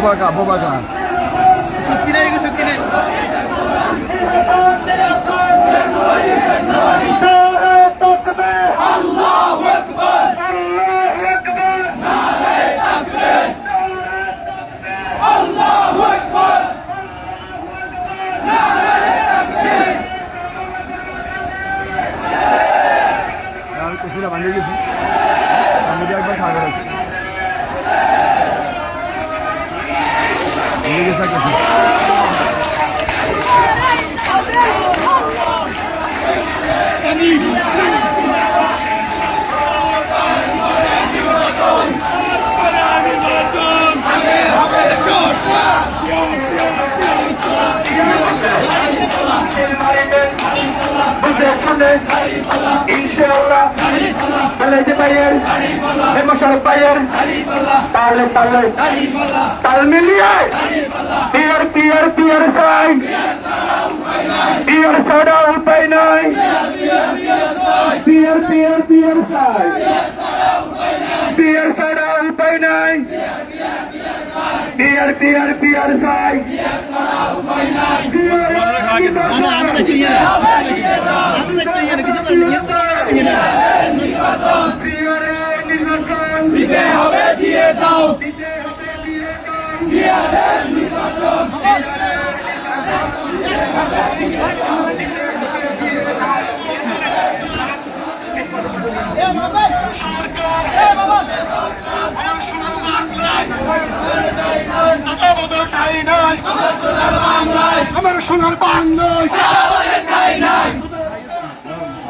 বোবাকা সত্যি নাই এগুলো সত্যি নাই। আল্লাহু আকবার আমি কুসিরা ভাঙে গেছি। সামনে একবার খাবার আছে। ভেঙে গেছে একটা কিছু। বুঝে শুনে ইনশাআল্লাহ তাহলে যে ভাইয়ের হেমশরফ ভাইয়ের, তাহলে তাহলে তাল মিলিয়ে পিয়ার পিয়ার পিয়ার সাই পিয়ার ছাড়া উপায় নাই। পিয়ার পিয়ার পিয়ার সাই পিয়ার ছাড়া উপায় নাই। পিয়ার পিয়ার পিয়ার সাই না না আমাদের ক্লিয়ার আমাদের দিতে হবে দিয়ে আমার সোনার বাংলায়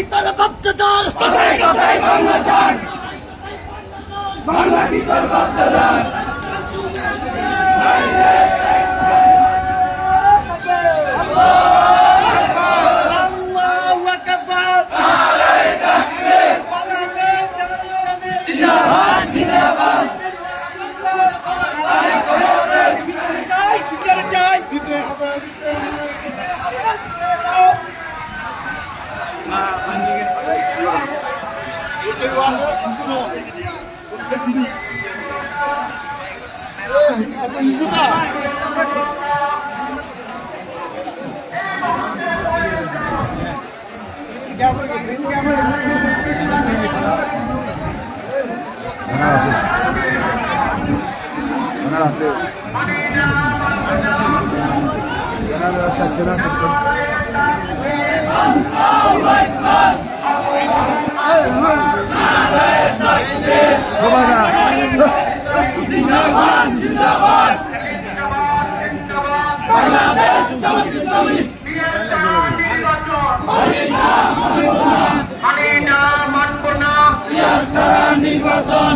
কি তোর বাপদাদার কোথায় কোথায় বাংলা চান। আল্লাহু ওনার আছে ওনার আছে ওনার আছে না পিস্টল আমি না মানব না নির্বাচন